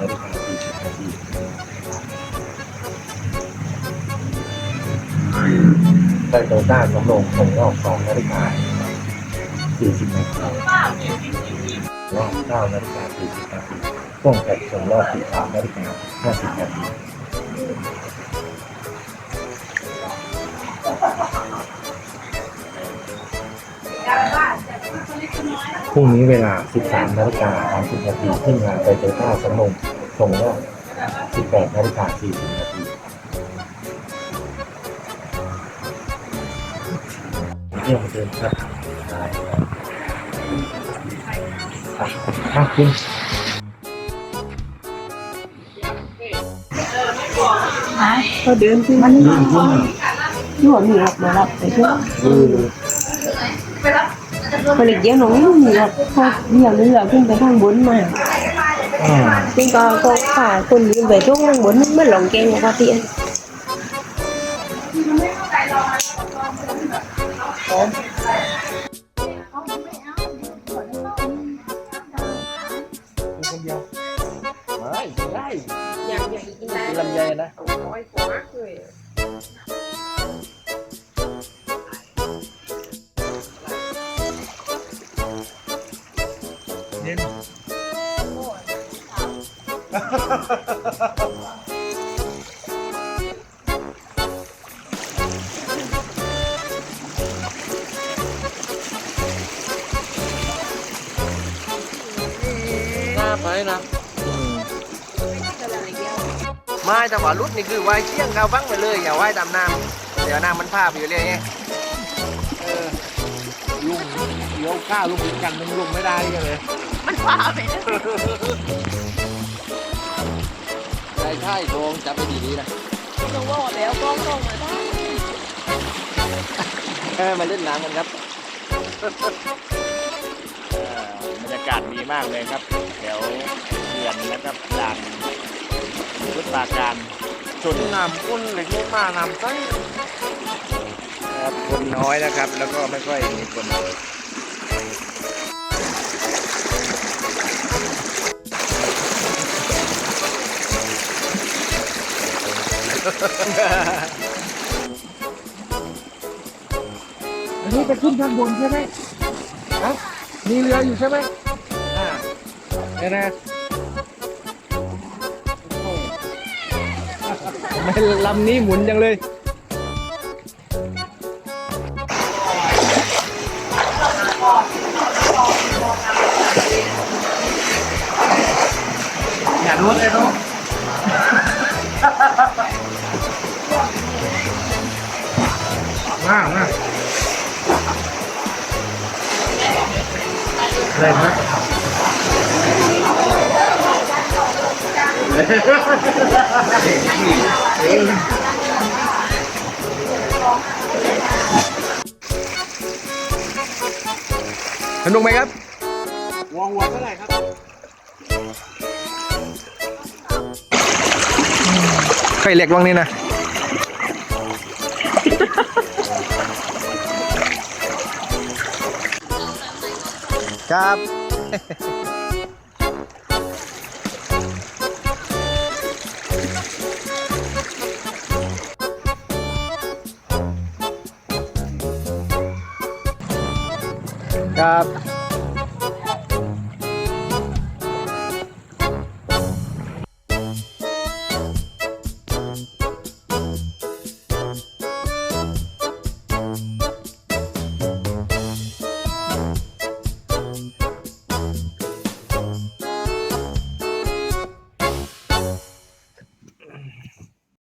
นาฬิกาสี่สิบนาทีไดโตต้าสำโรงส่งรอบสองนาฬิกาสี่สิบนาทีรอบเก้านาฬิกาสี่สิบนาทีพ่วงแท็กส่งรอบสิบสามนาฬิกาห้าสิบนาที พรุ่งนี้เวลา 13นาฬิกา30นาทีที่งานไดโตต้าสำโรงส่งรอบ18นาฬิกา40นาทีเที่ยวเดินครับครับอะมาคุณเขาเดินขึ้นมันยืนขึ้นยั่วมีออกมารับไปเพื่อะไม่มีหรอกพอเดี่ยวเรือขึ้นไปข้างบ นมาอ่าซึ่งก็ก็ฝ่าคนยืนไปช่วงข้างบนมันหลงเกง หน้าไปนะไม่แต่ว่ารุดนี่คือว่ายเชี่ยงเขาบังไปเลย อย่าว่ายตามน้ำเดี๋ยวน้ำมันพาไปอยู่เรื่อยไงเออลุงเดี๋ยวข้าลุงอีกกันนึงลุงไม่ได้เลย มันพาไปเลย ใช่ใช่โดงจับไปดีๆนะลงว่าแล้วกล้องลงมาได้เออมาเล่นน้ำกันครับบรรยากาศดีมากเลยครับแถวเขื่อนนะครับด่านรุดปราการชนน้ำอุ่นเหล็กลงมาน้ำใสครับคนน้อยนะครับ แล้วก็ไม่ค่อยมีคน อันนี้ไปขึ้นข้างบนใช่ไหมฮะมีเรืออยู่ใช่ไหมอ่าเนี่ยนะโอ้ทำไมลำนี้หมุนจังเลยอย่ารู้เลยนุ๊ก มากมากอะไรนะสนุกไหมครับวงหัวเท่าไหร่ครับใครเล็กลงนี่นะ ครับ ครับ